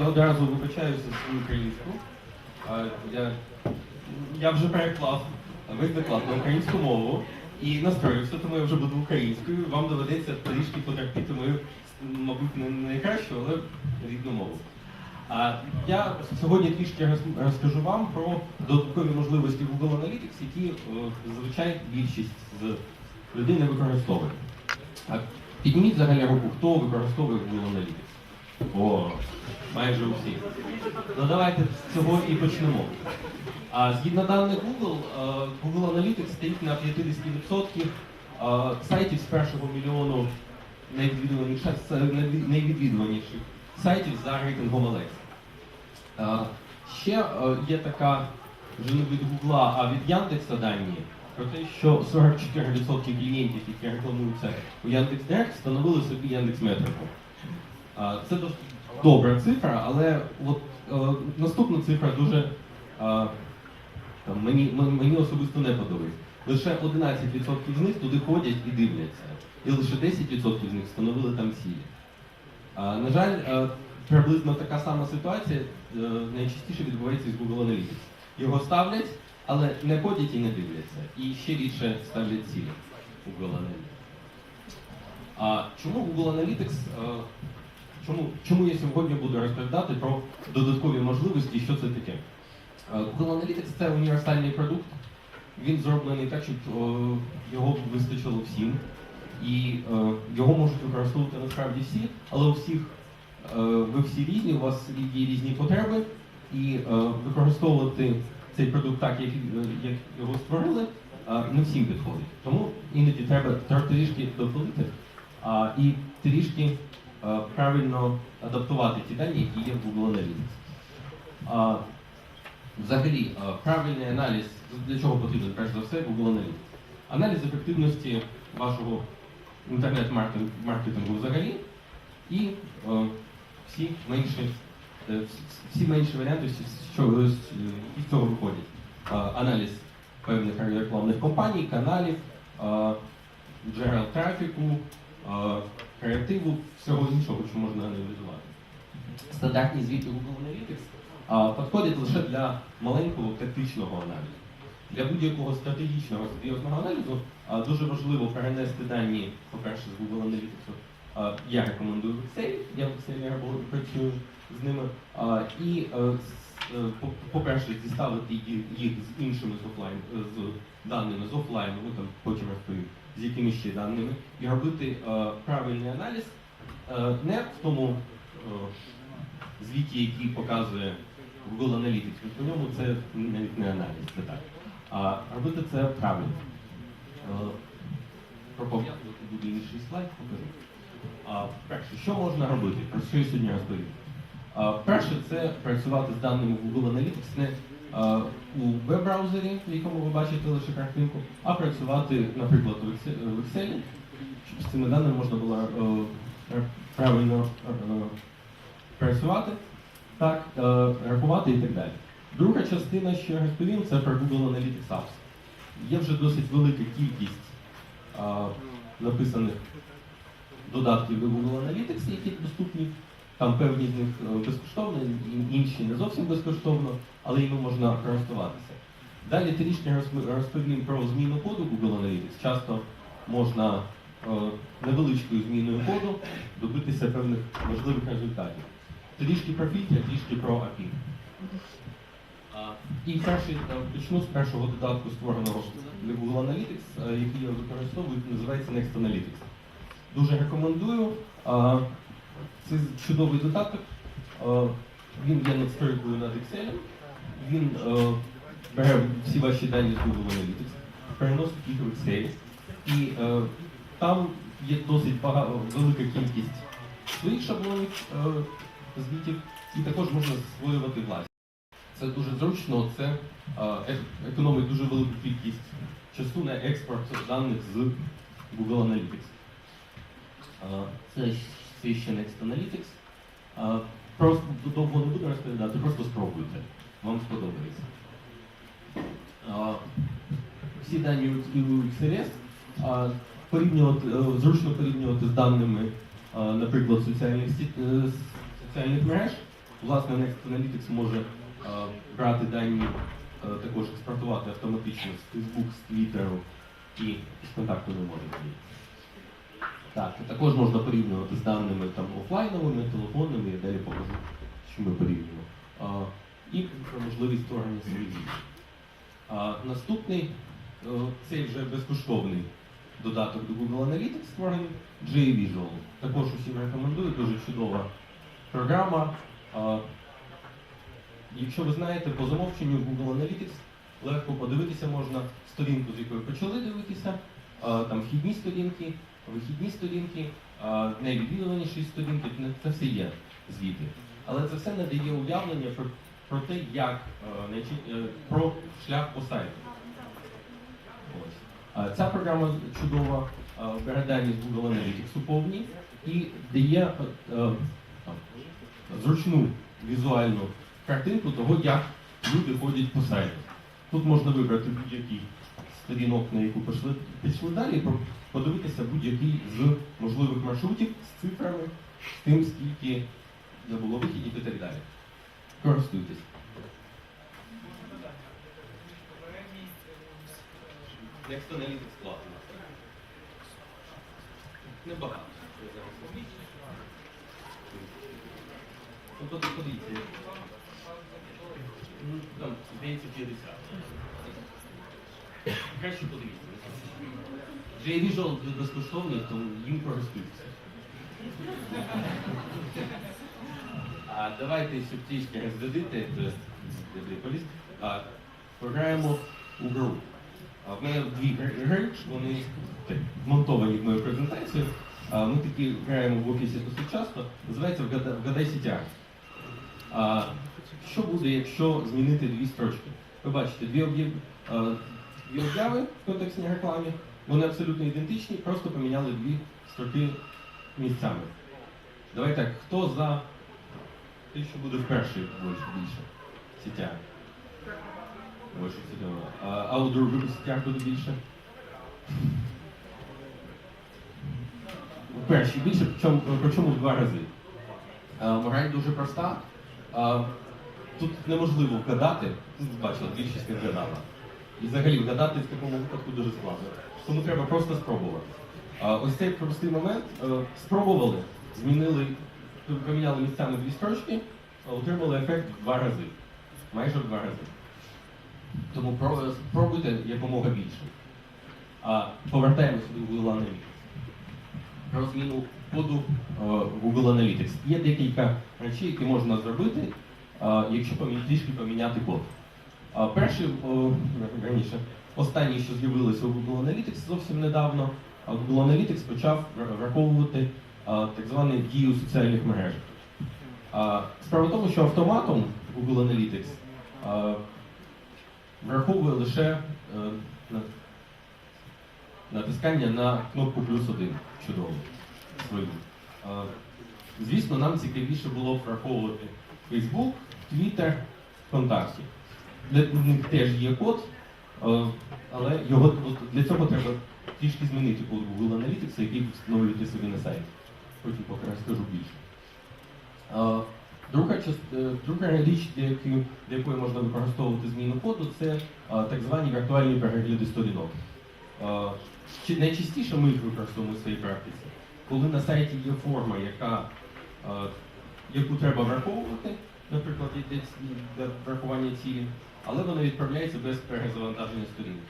Я одразу вибачаюся свою українську. Я, я вже переклав доклад на українську мову і настроївся, тому я вже буду українською. Вам доведеться трішки потерпіти мою, мабуть, не найкращу, але рідну мову. Я сьогодні трішки розкажу вам про додаткові можливості Google Analytics, які е, зазвичай більшість з людей не використовує. Підніміть взагалі руку, хто використовує Google Analytics? О, майже усі. Ну давайте з цього і почнемо. А згідно даних Google, е, Google Analytics стоїть на 50% е, сайтів з першого мільйону найвідвідуваніших, найвідвідуваніших сайтів за рейтингом Alexa. Е, Ще е, є така вже не від Гугла, а від Яндекса дані про те, що 44% клієнтів, які рекламуються у Яндекс.Директ, встановили собі Яндекс.Метрику. Це добра цифра, але от е, наступна цифра дуже там, мені, мені особисто не подобається. Лише 11% з них туди ходять і дивляться. І лише 10% з них встановили там. А, на жаль, е, приблизно така сама ситуація е, найчастіше відбувається з Google Analytics. Його ставлять, але не ходять і не дивляться. І ще рідше ставлять цілі Google Analytics. А чому Google Analytics? Чому, чому я сьогодні буду розповідати про додаткові можливості і що це таке? Е, Google Analytics це універсальний продукт. Він зроблений так, щоб е, його вистачило всім. І е, його можуть використовувати насправді всі, але у всіх ви всі різні, у вас є різні потреби, і використовувати цей продукт так, як, як його створили, не всім підходить. Тому іноді треба тр- трішки допилити і трішки правильно адаптувати ті дані, які є в Google Analytics. Взагалі, е, правильний аналіз для чого потрібен перш за все Google Analytics? Аналіз ефективності вашого інтернет-маркетингу взагалі і е, всі менші, е, всі менші варіанти, всі- що з цього виходять. Е, аналіз певних рекламних компаній, каналів, е, джерел трафіку, е, креативу, всього іншого, що можна аналізувати. Стандартні звіти Google Analytics підходять лише для маленького тактичного аналізу. Для будь-якого стратегічного серйозного аналізу дуже важливо перенести дані, по-перше, з Google Analytics. Я рекомендую Excel, я в Excel працюю з ними. І, е, е, по- по-перше, зіставити їх з іншими з офлайн, з даними з офлайну, ну там потім розповім, з якими ще даними, і робити е, правильний аналіз е, не в тому е, звіті, який показує Google Analytics, по ньому це навіть не аналіз, це так. А робити це правильно. Е, Про буде інший слайд, покажу. А, перше, що можна робити? Про що я сьогодні розповім? Перше, це працювати з даними Google Analytics не у веб-браузері, в якому ви бачите лише картинку, а працювати, наприклад, в Excel, щоб з цими даними можна було е, правильно е, працювати, так, е, рахувати і так далі. Друга частина, що я розповім, це про Google Analytics Apps. Є вже досить велика кількість написаних додатків до Google Analytics, які доступні. Там певні з них е, безкоштовно, інші не зовсім безкоштовно, але іми можна користуватися. Далі трішки розповім про зміну коду Google Analytics. Часто можна е, невеличкою зміною коду добитися певних важливих результатів. Трішки про фільтри, трішки про API. І перший е, почну з першого додатку, створеного для Google Analytics, який я використовую, називається Next Analytics. Дуже рекомендую. Це чудовий додаток. Е, Він є надстройкою над Excel. Він е, бере всі ваші дані з Google Analytics, переносить їх в Excel. І е, там є досить багато, велика кількість своїх шаблонів звітів, і також можна створювати власні. Це дуже зручно, це економить дуже велику кількість часу на експорт даних з Google Analytics. Це, ще Next Analytics. Е, Просто довго не буду розповідати, просто спробуйте. Вам сподобається. Всі дані у е, порівнювати, е, зручно порівнювати з даними, наприклад, соціальних е, соціальних мереж. Власне, Next Analytics може брати дані, також експортувати автоматично з Facebook, з Twitter і з контакту не може. Так, також можна порівнювати з даними там офлайновими, телефонними, і далі покажу, що ми порівнюємо. А, і про можливість створення своїх. А, наступний е, цей вже безкоштовний додаток до Google Analytics створений J-Visual. Також усім рекомендую, дуже чудова програма. А, Якщо ви знаєте, по замовченню Google Analytics легко подивитися можна сторінку, з якої почали дивитися, там вхідні сторінки, вихідні сторінки, найвідвідуваніші сторінки, це все є звіти. Але це все не дає уявлення про, про те, як е, е, про шлях по сайту. Ось. Ця програма чудова, бере дані з Google Analytics у повній і дає е, зручну візуальну картинку того, як люди ходять по сайту. Тут можна вибрати будь-який сторінок, на яку пішли, пішли далі, подивитися будь-який з можливих маршрутів з цифрами, з тим, скільки не було вихідів і так далі. Користуйтесь. Next Analytics платно. Небагато. Я зараз побачу. То ти подивіться. Ну, Там, здається, 50. Краще подивіться. JVisual безкоштовний, то їм користуються. А давайте, щоб трішки роздадити, поліс, а, пограємо у гру. В мене дві гри- вони вмонтовані в мою презентацію. Ми такі граємо в офісі досить часто, називається «Вгадай-. А, що буде, якщо змінити дві строчки? Ви бачите, дві, об'яв... а, в контекстній рекламі, вони абсолютно ідентичні, просто поміняли дві строки місцями. Давай так, хто за те, що буде в першій більше, більше сітях. А, у других сітях буде більше? У першій більше, причому, в два рази. Мораль дуже проста. Тут неможливо вгадати, бачила, більшість не вгадала. І взагалі вгадати в такому випадку дуже складно. Тому треба просто спробувати. А, ось цей простий момент е, спробували, змінили, поміняли місцями дві строчки, отримали ефект в два рази. Майже в два рази. Тому спробуйте якомога більше. А, повертаємося до Google Analytics. Про зміну коду е, Google Analytics. Є декілька речей, які можна зробити, е, якщо трішки поміняти код. А перший, раніше, останній, що з'явилося у Google Analytics зовсім недавно, Google Analytics почав вра- враховувати так званий дію соціальних мереж. Справа в тому, що автоматом Google Analytics враховує лише е, натискання на кнопку плюс один. Чудово. Звісно, нам цікавіше було враховувати Facebook, Twitter, ВКонтакті. Для них теж є код, е, але його для цього треба трішки змінити код Google Analytics, який встановлюєте собі на сайті. Потім поки розкажу більше. Е, Друга, е, друга річ, для якої, можна використовувати зміну коду, це так звані віртуальні перегляди сторінок. Найчастіше ми їх використовуємо в своїй практиці, коли на сайті є форма, яка, яку треба враховувати, наприклад, для, для врахування цілі, але вона відправляється без перезавантаження сторінки.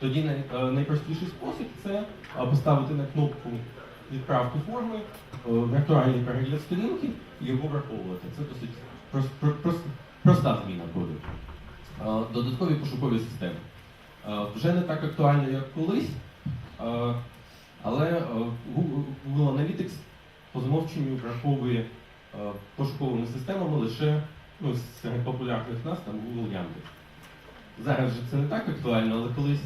Тоді е, найпростіший спосіб це поставити на кнопку відправки форми, е, віртуальний перегляд сторінки і його враховувати. Це досить прос- про- проста зміна коду. Е, Додаткові пошукові системи. Е, Вже не так актуально, як колись, але Google Analytics по замовченню враховує пошуковими системами лише ну, серед популярних нас там Google Яндекс. Зараз же це не так актуально, але колись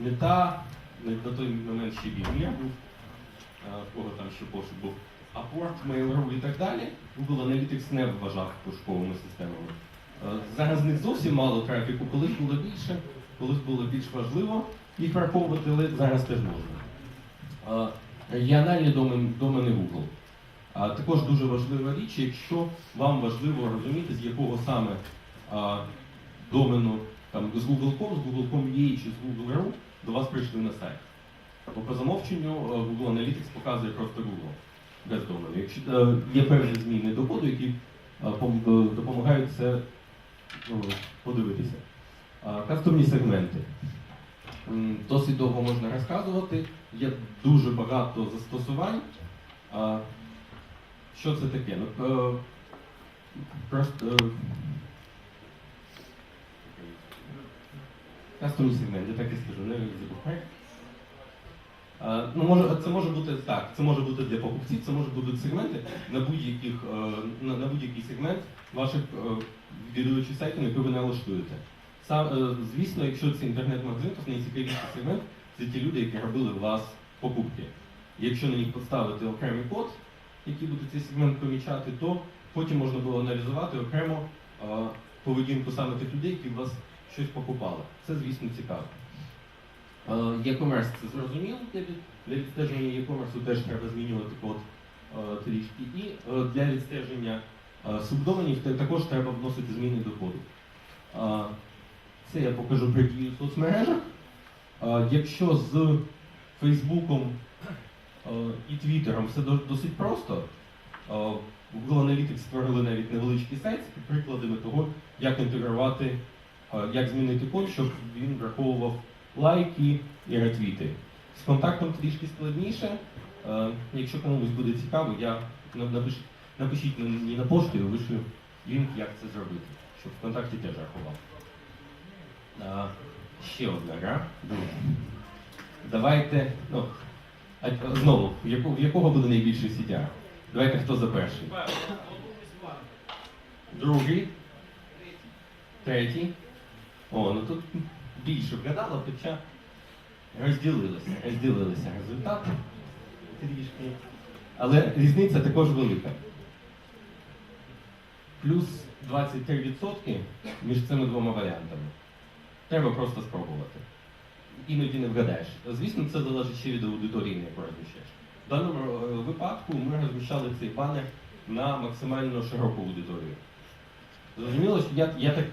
мета, на на той момент ще Бігмір був, е, в кого там ще пошук був, Upwork, Mail.ru і так далі, Google Analytics не вважав пошуковими системами. Е, Зараз них зовсім мало трафіку, колись було більше, колись було більш важливо їх враховувати, але зараз теж можна. Е, Регіональні домен- домени Google. Також дуже важлива річ, якщо вам важливо розуміти, з якого саме домену там, з Google.com, з Google.com.ua чи з Google.ru до вас прийшли на сайт. Бо по замовченню е, Google Analytics показує просто Google без домену. Якщо е, є певні зміни до коду, які е, пом- допомагають це ну, подивитися. Кастомні сегменти. Досить довго можна розказувати. Є дуже багато застосувань. Що це таке? Ну, е, просто е, кастомні сегменти, так і скажу, не забувай. Ну, може, це може бути так, це може бути для покупців, це може бути сегменти на будь-яких е, на, на будь-який сегмент ваших відвідувачів сайту, на який ви налаштуєте. Сам, звісно, якщо це інтернет-магазин, то найцікавіший сегмент це ті люди, які робили у вас покупки. Якщо на них поставити окремий код, який буде цей сегмент помічати, то потім можна було аналізувати окремо поведінку саме тих людей, які у вас щось покупали. Це, звісно, цікаво. Е, E-commerce це зрозуміло, для, відстеження e-commerce теж треба змінювати код трішки. І для відстеження субдоменів також треба вносити зміни до коду. Це я покажу при дії в соцмережах. Якщо з Фейсбуком і Твіттером все досить просто, е, Google Analytics створили навіть невеличкий сайт з прикладами того, як інтегрувати, е, як змінити код, щоб він враховував лайки і ретвіти. З контактом трішки складніше. Е, Якщо комусь буде цікаво, я напиш- напишіть мені на пошту, я вишлю лінк, як це зробити, щоб ВКонтакті теж рахував. Ще одна гра. Давайте. Ну, знову, в яку- в якого буде найбільший CTR? Давайте хто за перший? Другий. Третій. О, ну тут більше вгадало, хоча розділилися, розділилися результати трішки. Але різниця також велика. Плюс 23% між цими двома варіантами. Треба просто спробувати. Іноді не вгадаєш. Звісно, це залежить ще від аудиторії, на яку розміщаєш. В даному е, випадку ми розміщали цей банер на максимально широку аудиторію. Зрозуміло, що я, я так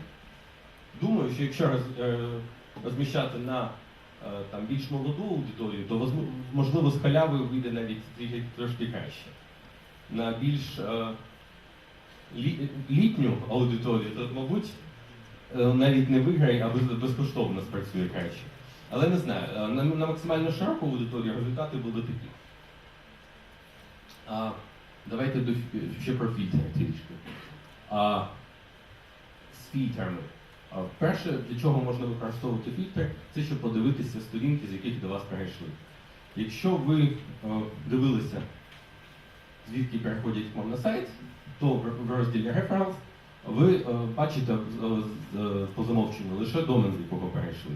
думаю, що якщо роз, е, розміщати на е, там, більш молоду аудиторію, то можливо з халявою вийде навіть трошки краще. На більш літню аудиторію, то, мабуть, навіть не виграє, а безкоштовно спрацює краще. Але не знаю, е, на, на максимально широку аудиторію результати будуть такі. А, давайте до, ще про фільтри трішки. А, з фільтрами. А, Перше, для чого можна використовувати фільтри, це щоб подивитися сторінки, з яких до вас перейшли. Якщо ви е, дивилися, звідки переходять к вам на сайт, то в розділі Referrals ви бачите е, з- е, по замовченню лише домен, з якого перейшли.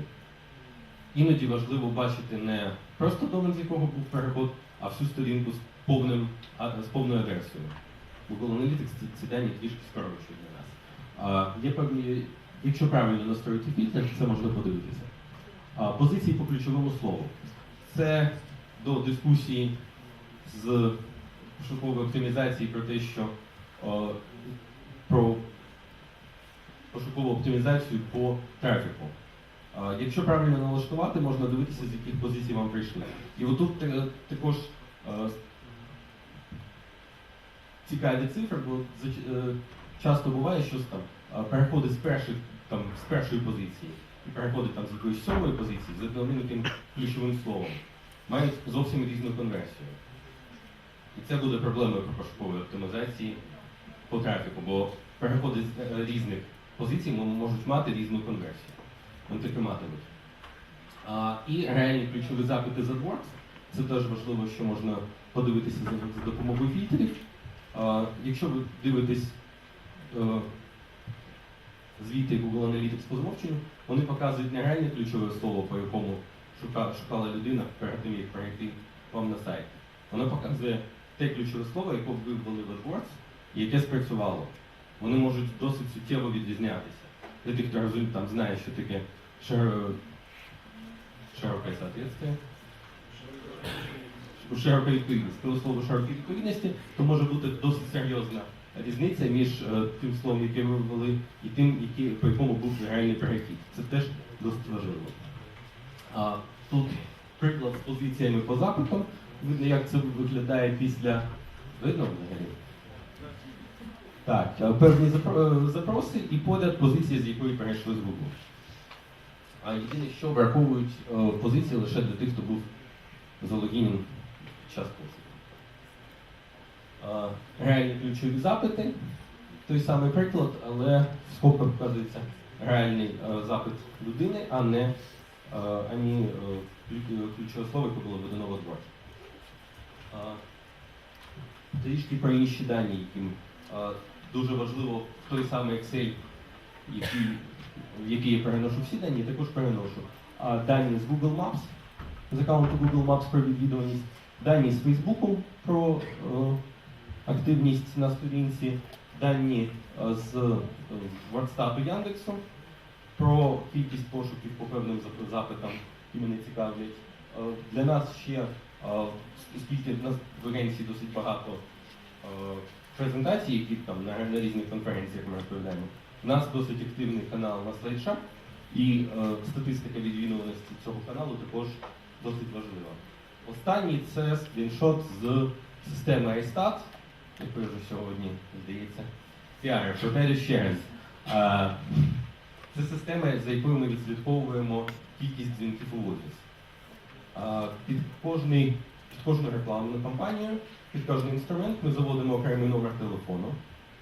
Іноді важливо бачити не просто домен, з якого був переход, а всю сторінку з, повним, з повною адресою. Google Analytics ці, ці дані трішки скорочує для нас. А, є певні, якщо правильно настроїти фільтр, це можна подивитися. А, позиції по ключовому слову. Це до дискусії з пошукової оптимізації про те, що о, про пошукову оптимізацію по трафіку. Якщо правильно налаштувати, можна дивитися, з яких позицій вам прийшли. І отут е, також е, цікаві цифри, бо е, часто буває, що там переходить з перших там з першої позиції і переходить там з якоїсь сьомої позиції з одним тим ключовим словом, мають зовсім різну конверсію. І це буде проблемою пошукової оптимізації по трафіку, бо переходи з різних позицій можуть мати різну конверсію. Таки матимуть. І реальні ключові запити з AdWords. Це теж важливо, що можна подивитися за, допомогою фільтрів. Якщо ви дивитесь е, звіти Google Analytics по змовченню, вони показують не реальне ключове слово, по якому шукала людина перед тим, як перейти вам на сайт. Вона показує те ключове слово, яке ви ввели в AdWords, і яке спрацювало. Вони можуть досить суттєво відрізнятися. Для тих, хто розуміє, там знає, що таке широ... широке соответствие. широкої відповідності. Коли слово широкої відповідності, то може бути досить серйозна різниця між е, тим словом, яке ви ввели, і тим, які, по якому був реальний перехід. Це теж досить важливо. А, тут приклад з позиціями по запитам. Видно, як це виглядає після. Видно взагалі? Так, е, певні е, запроси і поряд позиція, з якої перейшли з Google. А єдине, що враховують е, позиції лише для тих, хто був залогінен під час послуги. Е, Реальні ключові запити, той самий приклад, але в скобках вказується реальний е, запит людини, а не е, ані ключ- ключове слово, яке було введено в. Е, Трішки про інші дані, яким дуже важливо в той самий Excel, який, який я переношу всі дані, також переношу а, дані з Google Maps, з аккаунту Google Maps про відвідуваність, дані з Facebook про е, активність на сторінці, дані е, з е, WordStat Яндексу про кількість пошуків по певним запитам, які мене цікавлять. Е, Для нас ще, е, оскільки в нас в агенції досить багато е, презентацій, які там на, на різних конференціях ми розповідаємо, у нас досить активний канал на SlideShop, і е, статистика відвідуваності цього каналу також досить важлива. Останній це скріншот з системи iStat, якої вже сьогодні, здається, ще раз. Е, Це система, за якою ми відслідковуємо кількість дзвінків у офіс. Е, Під кожний, під кожну рекламну кампанію, під кожний інструмент ми заводимо окремий номер телефону,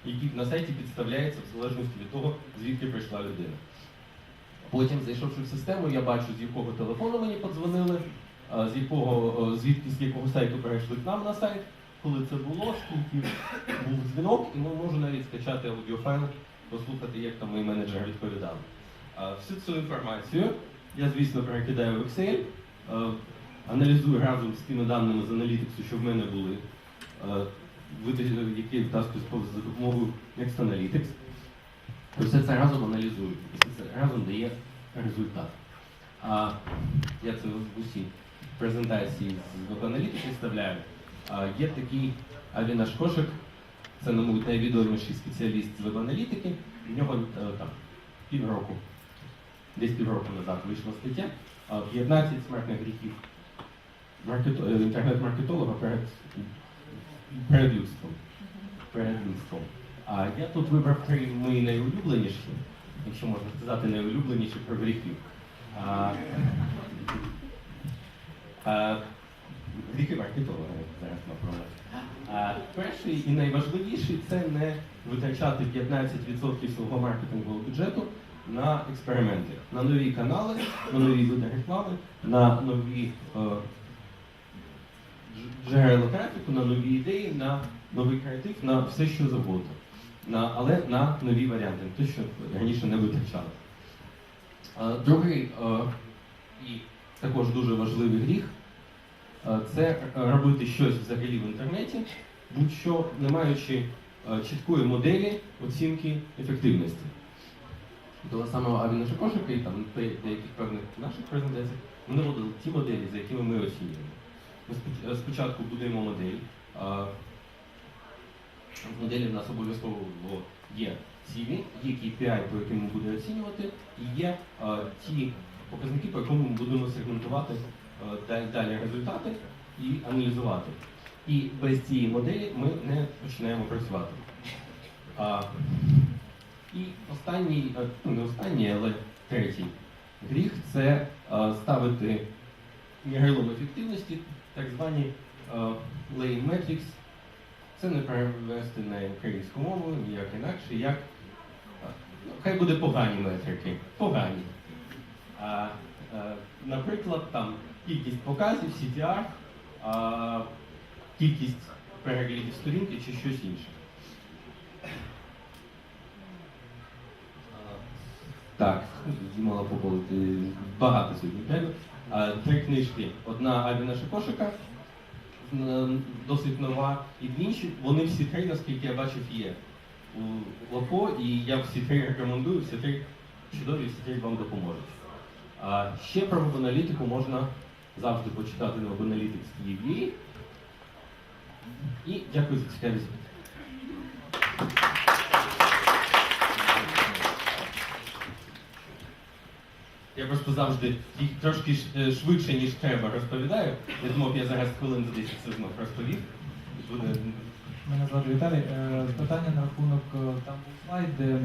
який на сайті підставляється в залежності від того, звідки прийшла людина. Потім, зайшовши в систему, я бачу, з якого телефону мені подзвонили, з якого, звідки з якого сайту перейшли к нам на сайт, коли це було, скільки був дзвінок, і ми можу навіть скачати аудіофайл, послухати, як там мої менеджери відповідали. Всю цю інформацію я, звісно, перекидаю в Excel, аналізую разом з тими даними з аналітиксу, що в мене були, е, які дасть за допомогою Next Analytics. І все це разом аналізую, і все це разом дає результат. А я це в усі презентації з веб-аналітики вставляю. А, є такий Авінаш Кошик, це, мабуть, найвідоміший спеціаліст з веб-аналітики. В нього е, там півроку, десь півроку назад вийшла стаття. а, 15 смертних гріхів е, інтернет-маркетолога перед, перед людством. Перед людством. А я тут вибрав три мої найулюбленіші, якщо можна сказати, найулюбленіші про гріхів. А, а, гріхи зараз напевно. Перший і найважливіший це не витрачати 15% свого маркетингового бюджету на експерименти, на нові канали, на нові види реклами, на нові е, джерела трафіку, на нові ідеї, на новий креатив, на все, що завгодно. На, але на нові варіанти, те, що раніше не витрачали. Другий і також дуже важливий гріх це робити щось взагалі в інтернеті, будь-що не маючи чіткої моделі оцінки ефективності. Того самого Авіна Шакошика і там деяких певних наших презентацій ми наводили ті моделі, за якими ми оцінюємо. Ми спочатку будуємо модель. В моделі в нас обов'язково є цілі, є KPI, по яким ми будемо оцінювати, і є ті показники, по якому ми будемо сегментувати далі, результати і аналізувати. І без цієї моделі ми не починаємо працювати. А, і останній, ну не останній, але третій гріх це ставити мірилом ефективності так звані е, lane metrics. Це не перевести на українську мову, ніяк інакше, як е, ну, хай буде погані метрики. Погані. А, е, наприклад, там кількість показів, CTR, а, кількість переглядів сторінки чи щось інше. Так, Дімала Поповити багато сьогодні. А, Три книжки. Одна Авіна Шикошика, досить нова, і дві інші, вони всі три, наскільки я бачив, є у Лапо, і я всі три рекомендую, всі три чудові, всі три вам допоможуть. А ще про веб-аналітику можна завжди почитати на webanalytics.tv. І дякую за цікавість. Я просто завжди їх трошки е, швидше, ніж треба розповідаю. Я думав, я зараз хвилин за 10 це знов розповів. Буде Мене звати Віталій. Е, Питання на рахунок е, там був слайд, де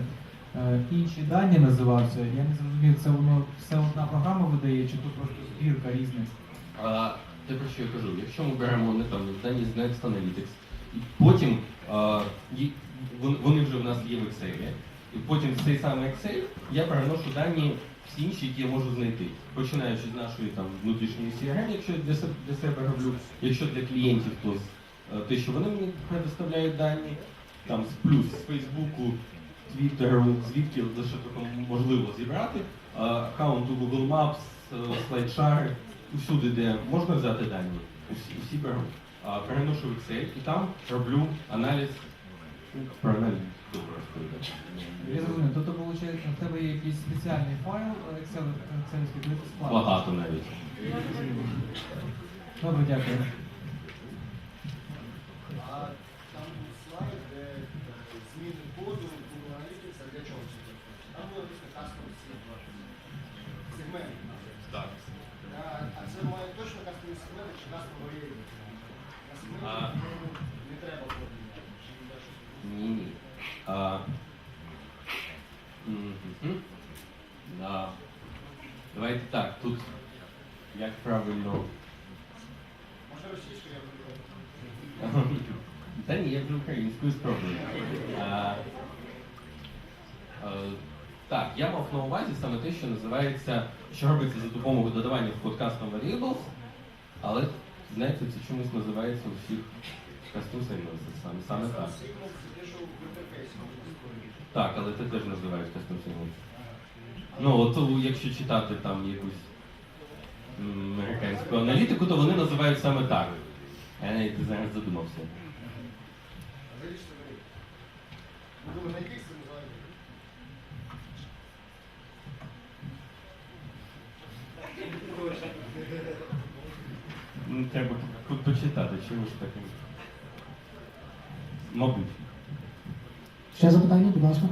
інші дані називався. Я не зрозумів, це воно все одна програма видає, чи тут просто збірка різних. А, те, про що я кажу, якщо ми беремо не там дані з Next Analytics, і потім а, вони вже в нас є в Excel, і потім в цей самий Excel я переношу дані всі інші, які я можу знайти. Починаючи з нашої там внутрішньої CRM, якщо для для себе роблю, якщо для клієнтів, то е, те, що вони мені предоставляють дані, там з плюс з Фейсбуку, Твіттеру, звідки що таке можливо зібрати, а, аккаунту Google Maps, е, слайдшари, усюди, де можна взяти дані, усі, усі беру. Переношу в Excel і там роблю аналіз. Розповідати. Я зрозумів, тобто виходить, в тебе є якийсь спеціальний файл Excel, Excel ти складаєш. Багато навіть. Добре, дякую. Правильно. Може російською я буду. Та ні, я вже українською спробую. А, так, я мав на увазі саме те, що називається, що робиться за допомогою додавання в Custom Variables, але знаєте, це чомусь називається у всіх Signals, саме, саме так. Так, але це теж називають Signals. Ну, от якщо читати там якусь американську аналітику, то вони називають саме так. Я навіть зараз задумався. Ну, треба почитати, чому ж таке. Мабуть. Ще запитання, будь ласка.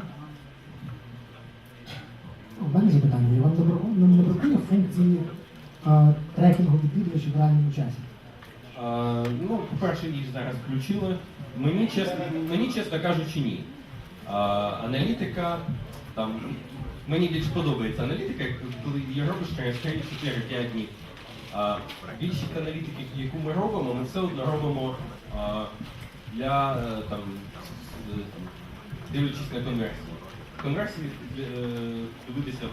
У мене запитання. Я вам не бракує, не бракує функції а, трекінгу А, ну, по-перше, їх зараз включили. Мені чесно, мені чесно кажучи, ні. Аналітика, там, мені більш подобається аналітика, коли її робиш через 3-4-5 днів. Більшість аналітики, яку ми робимо, ми все одно робимо для е, там, е, там, дивлячись на конверсії. Конверсії е, дивитися.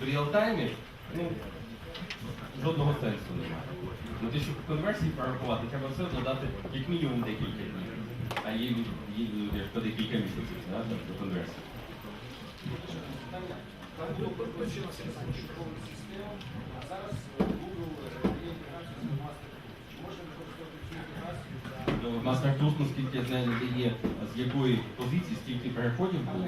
В реал-таймі ну, жодного сенсу немає. На те, щоб конверсії порахувати, треба все одно дати як мінімум декілька днів. А є, є по декілька місяців да, до конверсії. Там було Ну, Tools, наскільки я знаю, не дає з якої позиції, скільки переходів було.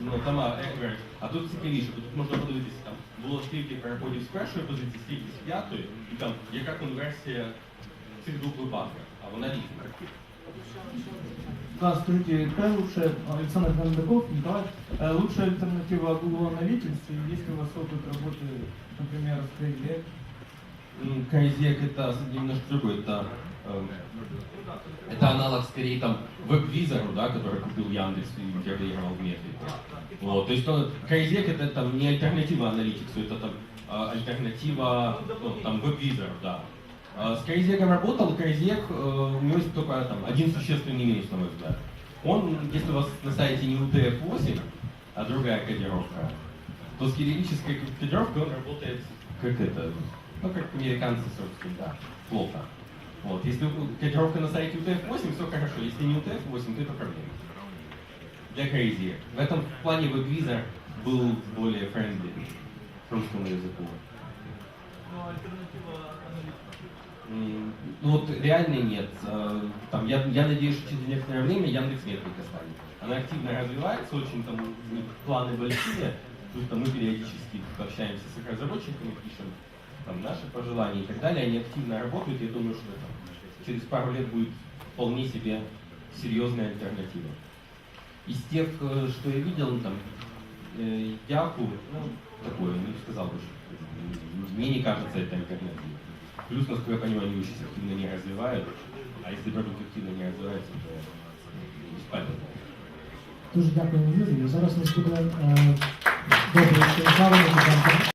Ну, там а, Expert. А тут цікавіше, бо тут можна подивитися, там було скільки переходів з першої позиції, скільки з п'ятої, і там яка конверсія в цих двох випадках, а вона різна. Да, скажите, какая лучшая, Александр Гандаков, Николай, э, лучшая альтернатива Google Analytics, и есть ли у вас опыт работы, например, с Crazy М, Crazy это немножко другой, это, эм, это аналог скорее там веб-визору, да, который купил Яндекс и интегрировал в метрику. Вот, то есть ну, Crazy это там не альтернатива аналитиксу, это там а, альтернатива ну, там веб-визору, да. А С Crazy работал, э, у него есть только там один существенный минус, на мой взгляд. Он, если у вас на сайте не UTF-8, а другая кодировка, то с кириллической кодировкой он работает как это, ну как американцы, собственно, да, плохо. Вот, если кодировка на сайте UTF-8, все хорошо, если не UTF-8, то это проблема. Для Crazy. В этом плане WebVisor был более friendly к русскому языку. Ну, альтернатива аналитики. М, Ну вот реально нет. Э, Там, я, я надеюсь, что через некоторое время Яндекс Метрика станет. Она активно развивается, очень там у них планы большие. Плюс там мы периодически общаемся с их разработчиками, пишем там, наши пожелания и так далее, они активно работают. Я думаю, что там, через пару лет будет вполне себе серьезная альтернатива. Из тех, э, что я видел, ну, там, э, Яху, ну, такое, не сказал бы, что мне не кажется это альтернативой. Плюс, насколько я понимаю, они сейчас активно не развивают, а если продукт активно не развивается, то не спать. Дуже дякуємо, Юрію. Зараз у нас буде е, добре, що